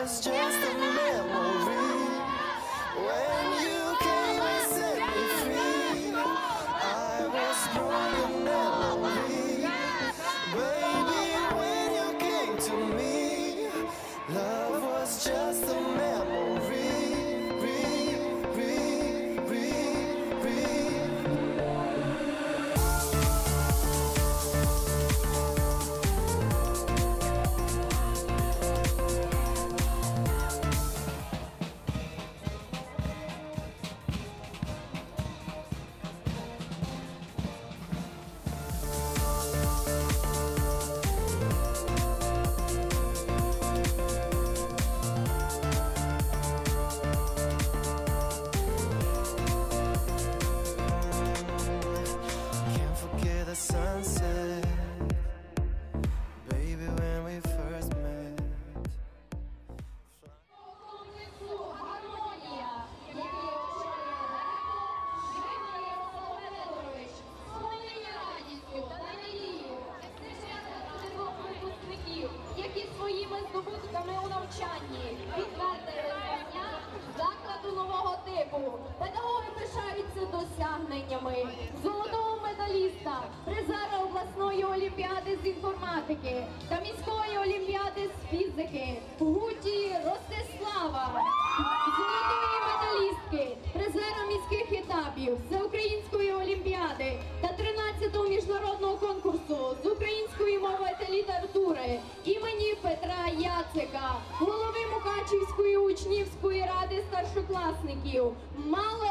was just a sunset, baby, when we. Гармонія, який очолює надією, священних двох випускників, які своїми здобутками у навчанні знання закладу нового типу. Педагоги пишаються досягненнями медаліста, призера обласної олімпіади з інформатики та міської олімпіади з фізики. Гуті Ростислава, золотої медалістки, призера міських етапів Всеукраїнської олімпіади та 13-го міжнародного конкурсу з української мови та літератури імені Петра Яцика, голови Мукачівської учнівської ради старшокласників, Малеш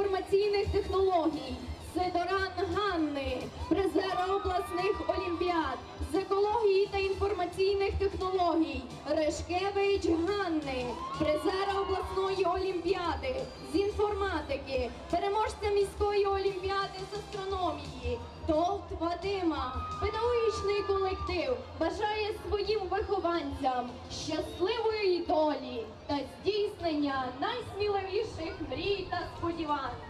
інформаційних технологій. Сидоран Ганни, призера обласних олімпіад з екології та інформаційних технологій, Решкевич Ганни, призера обласної олімпіади з інформатики, переможця міської олімпіади з астрономії, Товт Вадима, педагогічний колектив бажає своїм вихованцям щасливої долі здійснення найсміливіших мрій та сподівань.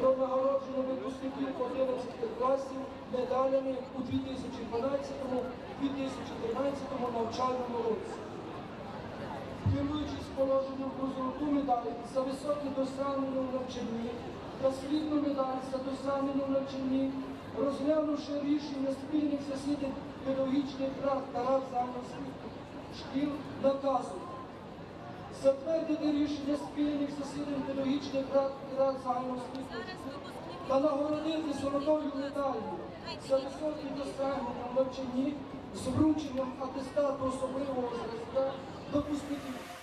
випускників 11 класів медалями у 2012-2013 навчальному році. Керуючись положенням про золоту медаль за високі досягнення в навчанні та срібну медаль за досягнення в навчанні, розглянувши рішення спільних засідань педагогічних рад та рад загальноосвітніх шкіл, наказує затвердити рішення спільних засідань педагогічних рад і рад загальноосвітніх та нагородити золотою медаллю за високі досягнення в навчанні з врученням атестату особливого зразка випускників.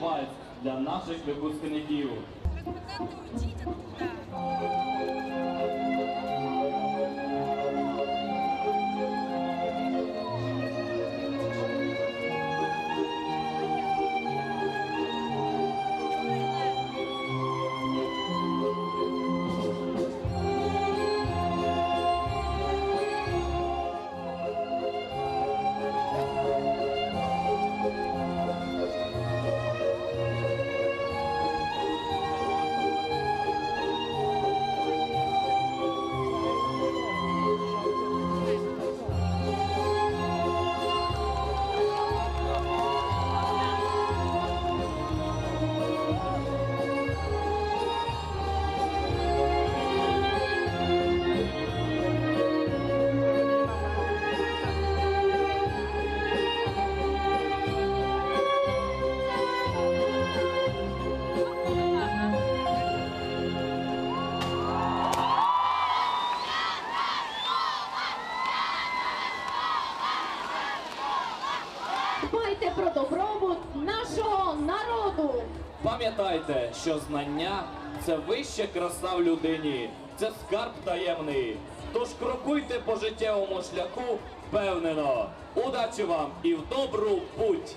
Прощальний для наших випускників. Ребята, уйдите оттуда. Дбайте про добробут нашого народу. Пам'ятайте, що знання це вища краса в людині, це скарб таємний. Тож крокуйте по життєвому шляху впевнено. Удачі вам і в добру путь!